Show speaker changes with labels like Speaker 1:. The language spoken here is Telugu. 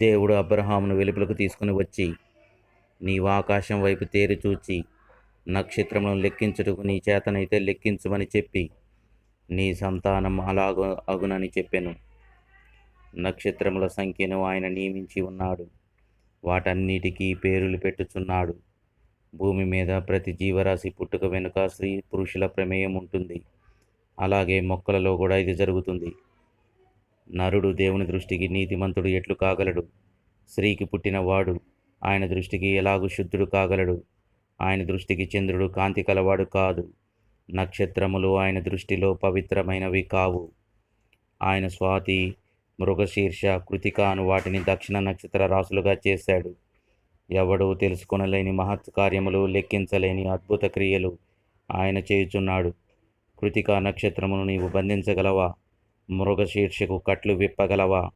Speaker 1: దేవుడు అబ్రహామును వెలుపులకు తీసుకుని వచ్చి నీవు ఆకాశం వైపు తేరి చూచి నక్షత్రములను లెక్కించుటకు నీ చేతనైతే లెక్కించుమని చెప్పి నీ సంతానం అలాగ అగునని చెప్పాను. నక్షత్రముల సంఖ్యను ఆయన నియమించి ఉన్నాడు. వాటన్నిటికీ పేరులు పెట్టుచున్నాడు. భూమి మీద ప్రతి జీవరాశి పుట్టుక వెనుక స్త్రీ పురుషుల ప్రమేయం ఉంటుంది. అలాగే మొక్కలలో కూడా ఇది జరుగుతుంది. నరుడు దేవుని దృష్టికి నీతిమంతుడు ఎట్లు కాగలడు? స్త్రీకి పుట్టిన వాడు ఆయన దృష్టికి ఎలాగు శుద్ధుడు కాగలడు? ఆయన దృష్టికి చంద్రుడు కాంతి కలవాడు కాదు. నక్షత్రములు ఆయన దృష్టిలో పవిత్రమైనవి కావు. ఆయన స్వాతి మృగశీర్ష కృతిక అను వాటిని దక్షిణ నక్షత్ర రాసులుగా చేశాడు. ఎవడూ తెలుసుకొనలేని మహత్ కార్యములు లెక్కించలేని అద్భుత క్రియలు ఆయన చేయుచున్నాడు. కృతికా నక్షత్రమును నీవు బంధించగలవా? మృగశీర్షకు కట్లు విప్పగలవా?